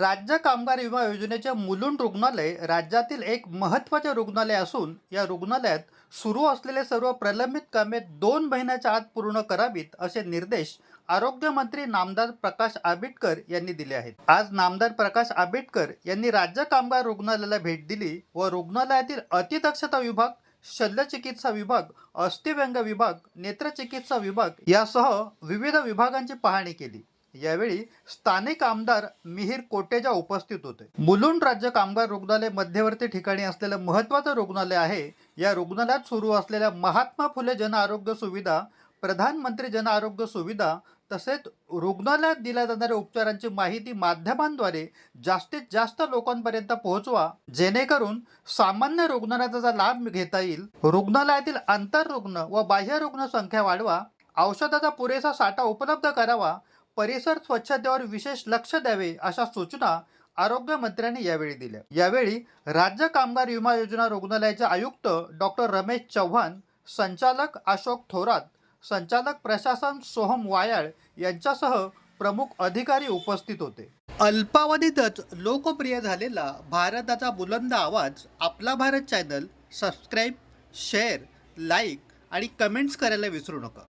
राज्य कामगार विमा योजनेचे मुलुंड रुग्णालय राज्यातील एक महत्त्वाचे रुग्णालय असून या रुग्णालयात सुरू असलेले सर्व प्रलंबित कामे दोन महिन्याच्या आत पूर्ण करावीत असे निर्देश आरोग्यमंत्री नामदार प्रकाश आंबेडकर यांनी दिले आहेत. आज नामदार प्रकाश आंबेडकर यांनी राज्य कामगार रुग्णालयाला भेट दिली व रुग्णालयातील अतिदक्षता विभाग शल्यचिकित्सा विभाग अस्थिव्यंग विभाग नेत्रचिकित्सा विभाग यासह विविध विभागांची पाहणी केली. यावेळी स्थानिक आमदार मिहीर कोटेजा उपस्थित होते. मुलुंड राज्य कामगार रुग्णालय मध्यवर्ती ठिकाणी असलेलं महत्त्वाचं रुग्णालय आहे. या रुग्णालयात सुरू असलेल्या महात्मा फुले जन आरोग्य सुविधा प्रधानमंत्री जन आरोग्य सुविधा तसेच रुग्णालयात दिल्या जाणाऱ्या उपचारांची माहिती माध्यमांद्वारे जास्तीत जास्त लोकांपर्यंत पोहोचवा जेणेकरून सामान्य रुग्णालयाचा लाभ घेता येईल रुग्णालयातील आंतररुग्ण व बाह्य रुग्ण संख्या वाढवा औषधाचा पुरेसा साठा उपलब्ध करावा परिसर स्वच्छतेवर विशेष लक्ष द्यावे अशा सूचना आरोग्यमंत्र्यांनी यावेळी दिल्या. यावेळी राज्य कामगार विमा योजना रुग्णालयाचे आयुक्त डॉक्टर रमेश चव्हाण संचालक अशोक थोरात संचालक प्रशासन सोहम वायाळ यांच्यासह प्रमुख अधिकारी उपस्थित होते. अल्पावधीतच लोकप्रिय झालेला भारताचा बुलंद आवाज आपला Bharat channel subscribe share like आणि कमेंट्स करायला विसरू नका.